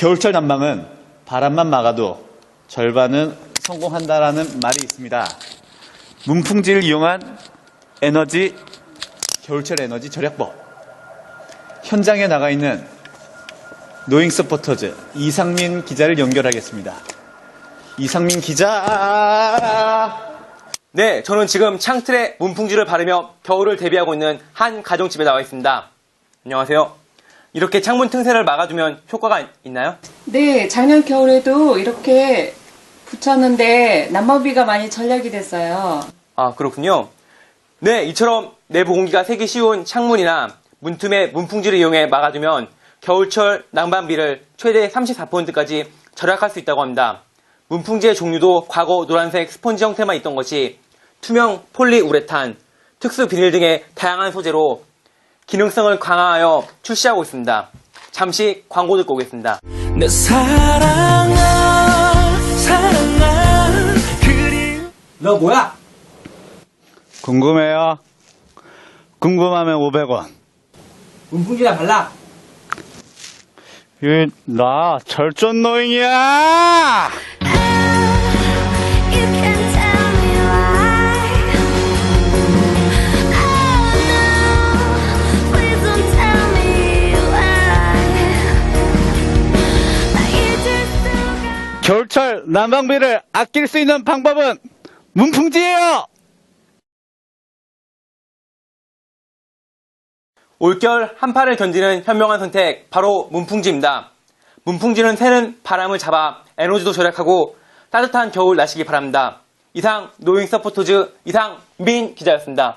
겨울철 난방은 바람만 막아도 절반은 성공한다라는 말이 있습니다. 문풍지를 이용한 에너지, 겨울철 에너지 절약법. 현장에 나가 있는 노잉 서포터즈 이상민 기자를 연결하겠습니다. 이상민 기자! 네, 저는 지금 창틀에 문풍지를 바르며 겨울을 대비하고 있는 한 가정집에 나와 있습니다. 안녕하세요. 이렇게 창문 틈새를 막아주면 효과가 있나요? 네, 작년 겨울에도 이렇게 붙였는데 난방비가 많이 절약이 됐어요. 아, 그렇군요. 네, 이처럼 내부 공기가 새기 쉬운 창문이나 문틈에 문풍지를 이용해 막아두면 겨울철 난방비를 최대 34%까지 절약할 수 있다고 합니다. 문풍지의 종류도 과거 노란색 스펀지 형태만 있던 것이 투명 폴리우레탄, 특수 비닐 등의 다양한 소재로 기능성을 강화하여 출시하고 있습니다. 잠시 광고 듣고 오겠습니다. 내 사랑아 사랑아 그리 너 뭐야? 궁금해요? 궁금하면 500원. 문풍지나 발라. 나 절전 노잉이야! 겨울철 난방비를 아낄 수 있는 방법은 문풍지예요! 올겨울 한파를 견디는 현명한 선택 바로 문풍지입니다. 문풍지는 새는 바람을 잡아 에너지도 절약하고 따뜻한 겨울 나시기 바랍니다. 이상 노잉 서포터즈 이상 민 기자였습니다.